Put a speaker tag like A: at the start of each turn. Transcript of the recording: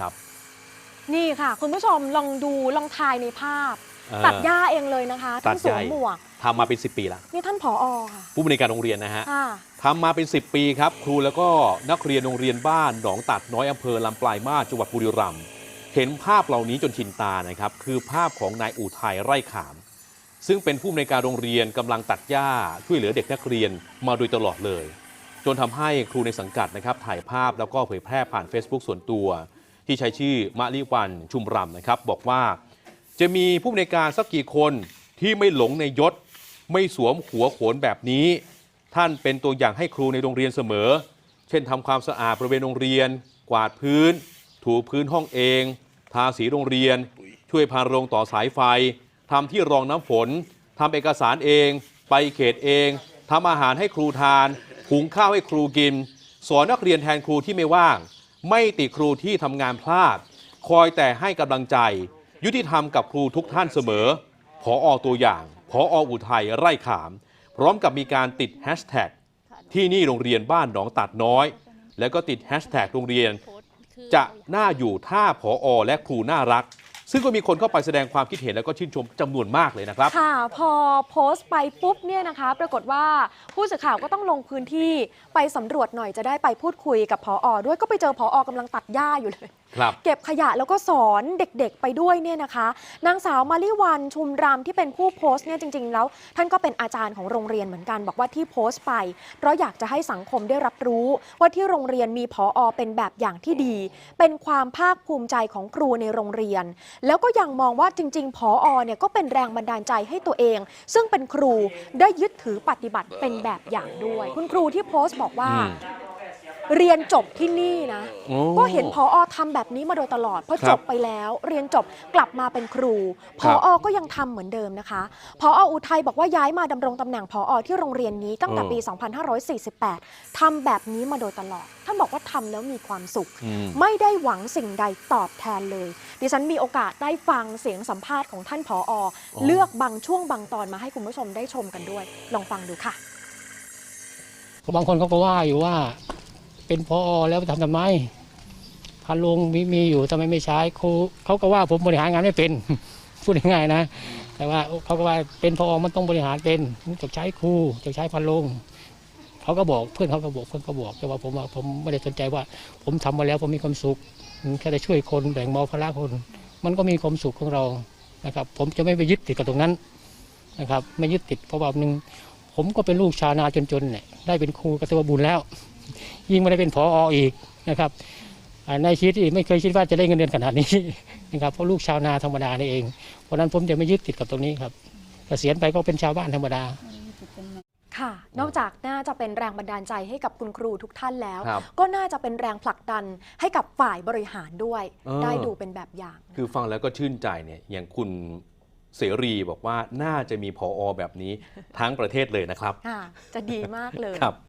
A: ครับ
B: นี่ค่ะ คุณผู้ชมลองดูลองทายในภาพ
A: เออ
B: ตัดหญ้าเองเลยนะคะ
A: ตั
B: ทั้
A: ด
B: งสวม
A: หญ้า
B: หมวก
A: ทำมาเป็น 10 ปีแล้ว
B: นี่ท่านผอค่ะ
A: ผู้บริการโรงเรียนนะฮะ
B: ค่ะ
A: ทำมาเป็น 10 ปีครับ ครูแล้วก็นักเรียนโรงเรียนบ้านหนองตัดน้อยอำเภอลำปลายมาสจังหวัดบุรีรัมย์เห็นภาพเหล่านี้จนชินตานะครับ คือภาพของนายอู่ไทยไร่ขาม ซึ่งเป็นผู้ในวยการโรงเรียนกำลังตัดหญ้าช่วยเหลือเด็กนักเรียนมาโดยตลอดเลย จนทำให้ครูในสังกัดนะครับถ่ายภาพแล้วก็เผยแพร่ผ่าน Facebook ส่วนตัว ที่ใช้ชื่อมะลิวันชุมรำนะครับ บอกว่าจะมีผู้ในการสักกี่คนที่ไม่หลงในยศ ไม่สวมหัวโขนแบบนี้ ท่านเป็นตัวอย่างให้ครูในโรงเรียนเสมอ เช่นทำความสะอาดบริเวณโรงเรียน กวาดพื้น ถูพื้นห้องเอง ทาสีโรงเรียน ช่วยพานโรงต่อสายไฟทำที่รองน้ำฝนทำเอกสารเอง ไปเขตเองทำอาหารให้ครูทาน หุงข้าวให้ครูกิน สอนนักเรียนแทนครูที่ไม่ว่าง ไม่ติครูที่ทำงานพลาด คอยแต่ให้กำลังใจ ยุติธรรมกับครูทุกท่านเสมอพออตัวอย่างพออุทัยไร่ขาม พร้อมกับมีการติดแฮชแท็กที่นี่โรงเรียนบ้านหนองตัดน้อย แล้วก็ติดแฮชแท็กโรงเรียน จะน่าอยู่ถ้าพออและครูน่ารัก ซึ่งก็มีคนเข้าไปแสดงความคิดเห็นแล้วก็ชื่นชมจำนวนมากเลยนะครับ
B: ค่ะ พอโพสต์ไปปุ๊บเนี่ยนะคะ ปรากฏว่าผู้สื่อข่าวก็ต้องลงพื้นที่ไปสำรวจหน่อยจะได้ไปพูดคุยกับพออด้วยก็ไปเจอพออกำลังตัดหญ้าอยู่เลย
A: ครับ
B: เก็บขยะแล้วก็สอนเด็กๆไปด้วยเนี่ยนะคะ นางสาวมาลิวันชุมรำที่เป็นผู้โพสต์เนี่ยจริงๆ แล้ว ท่านก็เป็นอาจารย์ของโรงเรียนเหมือนกันบอกว่าที่โพสต์ไป เพราะอยากจะให้สังคมได้รับรู้ ว่าที่โรงเรียนมีผออเป็นแบบอย่างที่ดี เป็นความภาคภูมิใจของครูในโรงเรียนแล้วก็ยังมองว่าจริงๆผออเนี่ยก็เป็นแรงบันดาลใจให้ตัวเอง ซึ่งเป็นครูได้ยึดถือปฏิบัติเป็นแบบอย่างด้วย คุณครูที่โพสต์บอกว่า
A: อืม
B: เรียนจบที่นี่นะ
A: โอ้
B: ก็เห็นพออทำแบบนี้มาโดยตลอดพอ
A: ครับ
B: จบไปแล้ว เรียนจบกลับมาเป็นครูพ
A: ครั
B: อบอก็ยังทำเหมือนเดิมนะคะพอออุทัยบอกว่าย้ายมาดำรงตำแหน่งพออที่โรงเรียนนี้ตั้งแต่
A: เออ
B: ปี 2548ทำแบบนี้มาโดยตลอดท่านบอกว่าทำแล้วมีความสุข
A: อืม
B: ไม่ได้หวังสิ่งใดตอบแทนเลย ดิฉันมีโอกาสได้ฟังเสียงสัมภาษณ์ของท่านผออเลือกบางช่วงบางตอนมาให้คุณผู้ชมได้ชมกันด้วย ลองฟังดูค่ะ
C: บางคนเขาก็ว่าอยู่ว่า เป็นพอแล้วทำทำไมพันลงมีมีอยู่ทำไมไม่ใช้ครูเขาก็ว่าผมบริหารงานไม่เป็น พูดง่ายๆนะ แต่ว่าเขาก็ว่าเป็นพอมันต้องบริหารเป็นจะใช้ครูจะใช้พันลงเขาก็บอกเพื่อนเขาก็บอกเพื่อนก็บอก แต่ว่าผมว่าผมไม่ได้สนใจว่า ผมทำมาแล้วผมมีความสุขแค่ได้ช่วยคนแบ่งเบาภาระคน มันก็มีความสุขของเรานะครับ ผมจะไม่ไปยึดติดกับตรงนั้นนะครับ ไม่ยึดติดเพราะว่าหนึ่งผมก็เป็นลูกชาวนาจนๆเนี่ยได้เป็นครูกระทรวงบุญแล้ว ยิ่งไม่ได้เป็นผอออีกนะครับอ่าในชีวิตที่ไม่เคยคิดว่าจะได้เงินเดือนขนาดนี้นะครับเพราะลูกชาวนาธรรมดานี่เอง เพราะฉะนั้นผมจะไม่ยึดติดกับตรงนี้ครับเกษียณไปก็เป็นชาวบ้านธรรมดา
B: ค่ะนอกจากน่าจะเป็นแรงบันดาลใจให้กับคุณครูทุกท่านแล้ว
A: ครับ
B: ก็น่าจะเป็นแรงผลักดันให้กับฝ่ายบริหารด้วย
A: เออ
B: ได้ดูเป็นแบบอย่าง
A: คือฟังแล้วก็ชื่นใจเนี่ยอย่างคุณเสรีบอกว่าน่าจะมีพออแบบนี้ทั้งประเทศเลยนะครับ
B: ค่ะจะดีมากเลย
A: ครับ